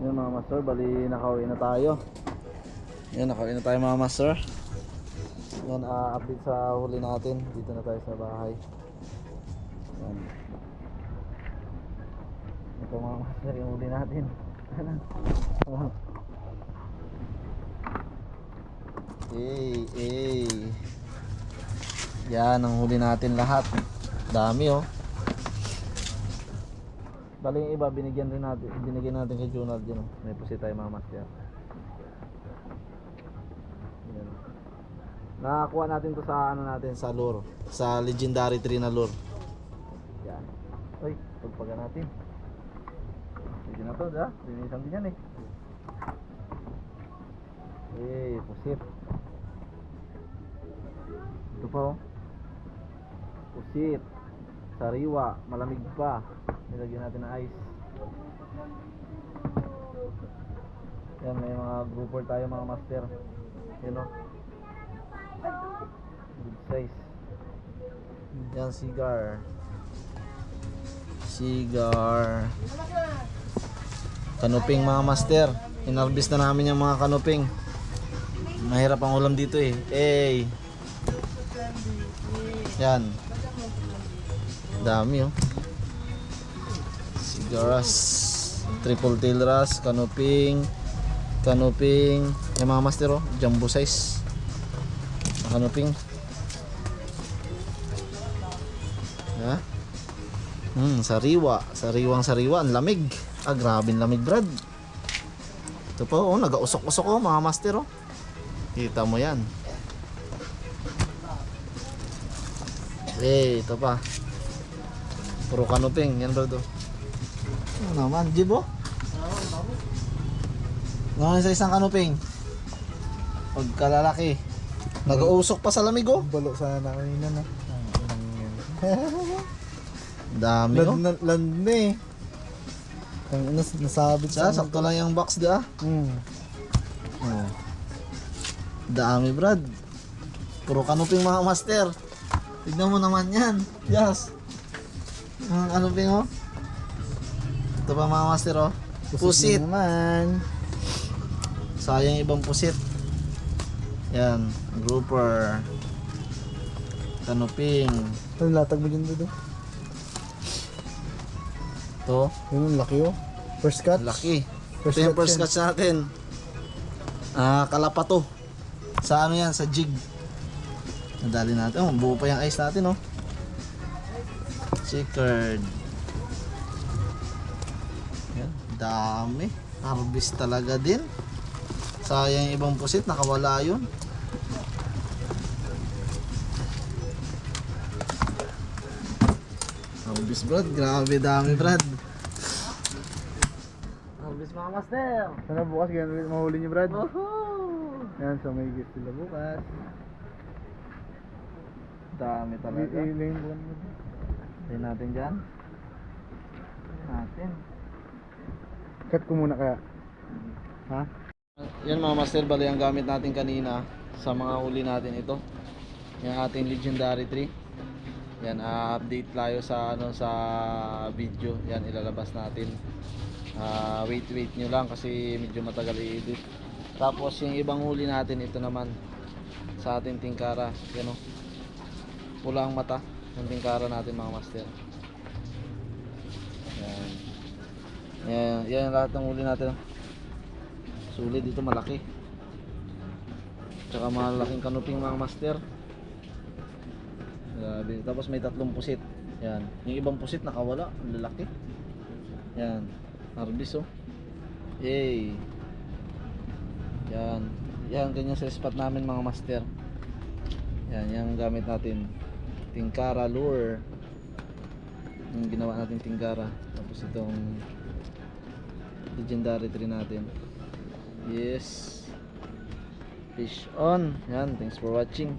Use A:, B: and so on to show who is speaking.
A: Yan mga master, bali nakauwi na tayo. Yan, nakauwi na tayo mga master. Yan, ah, update sa huli natin. Dito na tayo sa bahay. Yan. Ito mga master, yung huli natin. Hey, hey. Yan, ang huli natin lahat. Dami oh. Bali yung iba, binigyan rin natin, binigyan natin kay Junald yun. oh. May pusi tayo mga master. Yan. Nakakuha natin to sa ano natin, sa lure. Sa legendary tree na lure. Yan. Uy, pagpaga natin. Sige na to, da? Linisan din yan eh. Eh, pusit. Ito pa oh. Pusit. Sariwa, malamig pa. Nilagyan natin ng ice. Yan, may mga grouper tayo mga master. Yan o. Good size. Yan, cigar. Cigar. Kanuping mga master. Inarbis na namin yung mga kanuping. Mahirap ang ulam dito eh. Eh. Yan. Dami oh. Cigaras. Triple tail ras, kanuping, kanuping, yung mga master oh, jumbo size. Kanuping. Ha? Hmm, sariwa. Sariwang sariwa. Ang lamig. Ah, grabe lamig, Brad. Ito pa, oh, nag-usok-usok oh, mga master, oh. Kita mo yan. Eh, ito pa. Puro kanuping. Yan, Brad, oh. Ano naman, Jib, oh. Ngayon sa isang kanuping. Pagkalalaki. Nag-uusok pa sa lamig, oh.
B: Balo sana na kanina na.
A: Dami, oh.
B: Land na, land na eh. Ang nas, nasabit
A: Sa, sakto lang yung box, di ah.
B: Hmm.
A: Oh. Dami, Brad. Puro kanuping mga master. Tignan mo naman yan. Yes. Mga kanuping, oh. Ito pa mga master, oh. Pusit.
B: na naman.
A: Sayang ibang pusit. Yan. Grouper. Kanuping.
B: Ano latag mo dyan dodo?
A: Ito.
B: Yun ang laki oh. First cut.
A: Laki.
B: First
A: Ito yung first
B: yan.
A: catch natin. Ah, kalapato. Sa ano yan? Sa jig. Nadali natin. Oh, buo pa yung ice natin, oh. Chickered. Dami. Harvest talaga din. Sayang yung ibang pusit. Nakawala yun. Harvest, Brad. Grabe dami, Brad. Harvest, mga master.
B: Sana bukas ganun mahuli niyo Brad. Yan, so may gift sila bukas.
A: Dami talaga.
B: I-lane buwan mo.
A: Tayo natin dyan. Natin.
B: Cut ko muna kaya. Ha?
A: Yan mga master, bali ang gamit natin kanina sa mga huli natin ito. Yung ating legendary tree. Yan, ah, update tayo sa ano sa video. Yan ilalabas natin. Ah, wait wait nyo lang kasi medyo matagal i-edit. Tapos yung ibang huli natin ito naman sa ating tingkara. Yan o. Pula ang mata ng tingkara natin mga master. Yan. Yan, yan lahat ng huli natin. Sulit dito malaki. Tsaka malaking kanuping mga master. Grabe. Tapos may tatlong pusit. Yan. Yung ibang pusit nakawala. Ang lalaki. Yan. Harvest oh. Yay. Yan. Yan. Ganyan sa spot namin mga master. Yan. Yung gamit natin. Tingkara lure. Yung ginawa natin tingkara. Tapos itong legendary tree natin. Yes. Fish on. Yan. Thanks for watching.